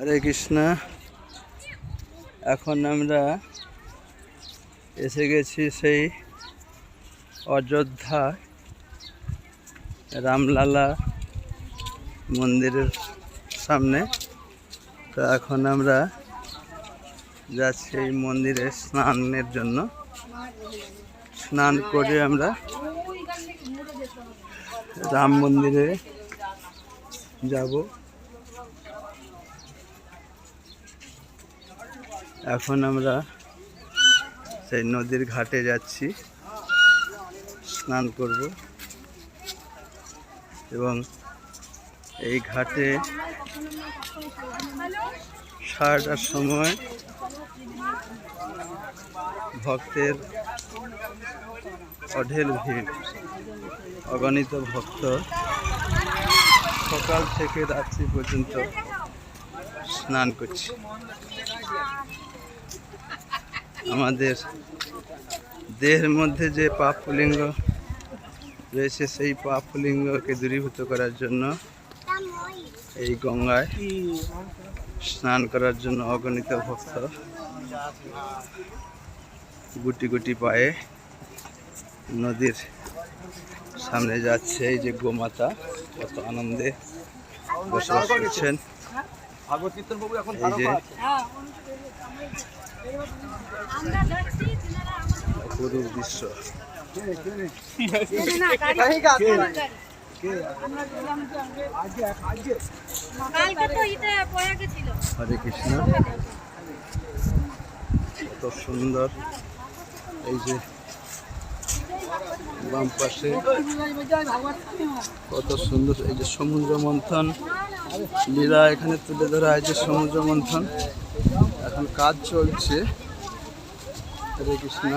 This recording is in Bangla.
হরে কৃষ্ণ। এখন আমরা এসে গেছি সেই অযোধ্যা রামলালা মন্দিরের সামনে। তো এখন আমরা যাচ্ছি এই মন্দিরে স্নানের জন্য। স্নান করে আমরা রাম মন্দিরে যাব। এখন আমরা সেই নদীর ঘাটে যাচ্ছি। স্নান করব। এবং এই ঘাটে সারাটার সময় ভক্তের অঢেল ভিড়, অগণিত ভক্ত। সকাল থেকে রাত্রি পর্যন্ত স্নান করছে। আমাদের দেহের মধ্যে যে পাপ পুলিঙ্গ রয়েছে সেই পাপ পুলিঙ্গকে দূরীভূত করার জন্য এই গঙ্গায় স্নান করার জন্য অগণিত ভক্ত গুটি গুটি পায়ে নদীর সামনে যাচ্ছে। এই যে গোমাতা কত আনন্দে বসবাস করছেন। এই যে হরে কৃষ্ণ। কত সুন্দর। এই যে বাম পাশে কত সুন্দর। এই যে সমুদ্র মন্থন। লীলা এখানে তুলে ধরা হয়েছে সমুদ্র মন্থন। এখন কাজ চলছে। হরে কৃষ্ণ।